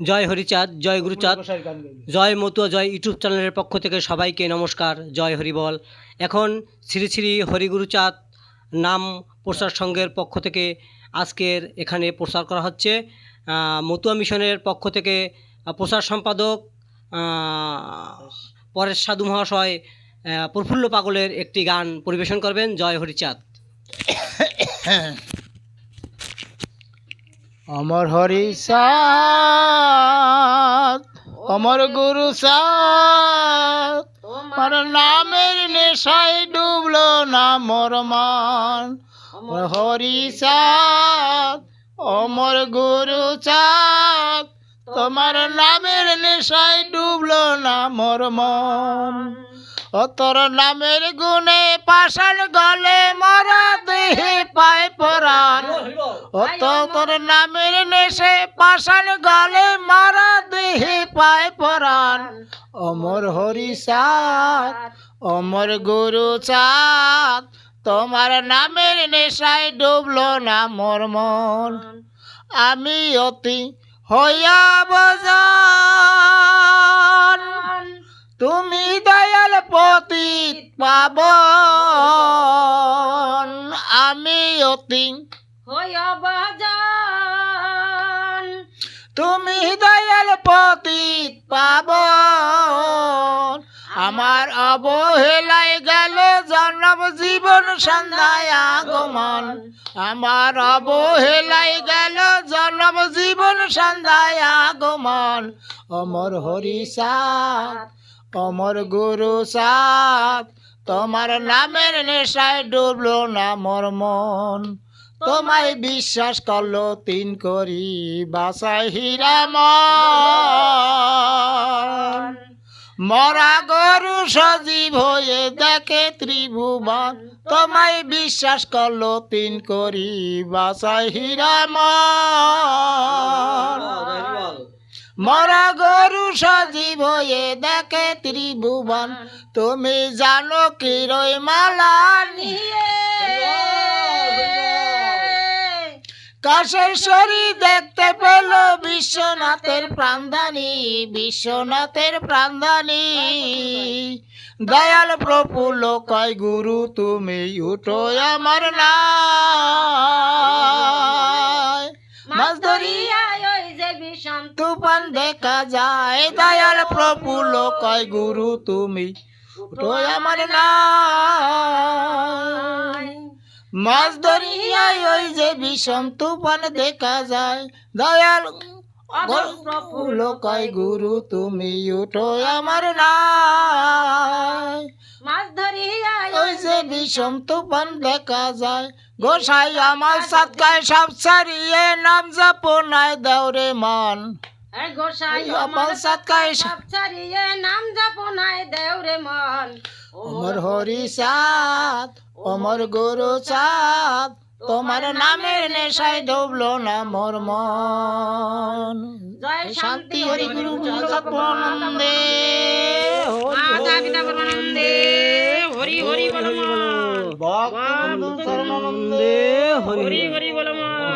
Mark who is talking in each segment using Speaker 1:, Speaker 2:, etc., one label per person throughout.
Speaker 1: জয় হরিচাঁদ জয় গুরুচাঁদ জয় মতুয়া জয় ইউটিউব চ্যানেলের পক্ষ থেকে সবাইকে নমস্কার জয় হরিবল। এখন শ্রী শ্রী হরিগুরুচাঁদ নাম প্রচার সংঘের পক্ষ থেকে আজকের এখানে প্রচার করা হচ্ছে। মতুয়া মিশনের পক্ষ থেকে প্রচার সম্পাদক পরেশ সাধু মহাশয় প্রফুল্ল পাগলের একটি গান পরিবেশন করবেন জয় হরিচাঁদ।
Speaker 2: অমর হরি সাত, অমর গুরু সাত। আমার নামের নেশায় ডুবলো না মোর মান। হরি সাত, অমর গুরু চাঁদ তোমার নামের নেশায় ডুবলো না মোর মন। ও তোর নামের গুণে পাশান গলে মরা দেহে পায় পরাণ। ও তো তোর নামের নেশে পাশান গলে মারা দেহে পায় পরাণ। অমর হরি সাত অমর গুরু চাঁদ তোমার নামের নেশায় ডুবলো না মোর মন। আমি অতি হইয়া বজান। তুমি দয়াল পতিত পাবন। আমি অতি তুমি দয়াল পতিত পাবন। আমার অবহেলায় গেল জন্ম জীবন সন্ধ্যায় আগমন। আমার অবহেলায় গেল জন্ম জীবন সন্ধ্যায় আগমন। অমর হরি সাত, অমর গুরু সাত, তোমার নামের নেশায় ডুবলো না মোর মন। তোমায় বিশ্বাস করল তিন করি বাসায় হীরামন মরা গরু সজীব হয়ে দেখে ত্রিভুবন। তোমায় বিশ্বাস করল তিন করি বাসায় হীরামন মরা গরু সজীব হয়ে দেখে ত্রিভুবন। তুমি জানো কি রই মালা নিয়ে কাশের শরী দেখতে পেল বিশ্বনাথের প্রাণদানি বিশ্বনাথের প্রাণদানি দয়াল প্রফুল্ল কয় গুরু তুমি উঠো আমার না মাছ ধরিয়া তুফান দেখা যায়। দয়াল প্রফুল্ল কয় গুরু তুমি উঠো আমার না মাছ ধরিয়ায় ওই যে বিষম তুফান দেখা যায়। দয়াল কয় গুরু তুমি উঠো আমার না ওই যে বিষম তুফান দেখা যায়। গোসাই আমার সৎকায় সব ছাড়িয়ে নাম জপনায় দেওরে মান। সৎকায়
Speaker 3: নাম জপনায় মন।
Speaker 2: অমর হরি সাত অমর গুরু চাঁদ তোমার নামের নেশায় ডুবলো না মোর মন।
Speaker 3: জয়
Speaker 2: শান্তি হরি গুরু জগৎপনন্দে
Speaker 3: মাতা হরি হরি বলো
Speaker 1: হরি
Speaker 3: হরি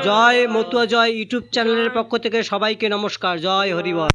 Speaker 1: জয় মতুয়া জয় ইউটিউব চ্যানেলের পক্ষ থেকে সবাইকে নমস্কার। জয় হরিবল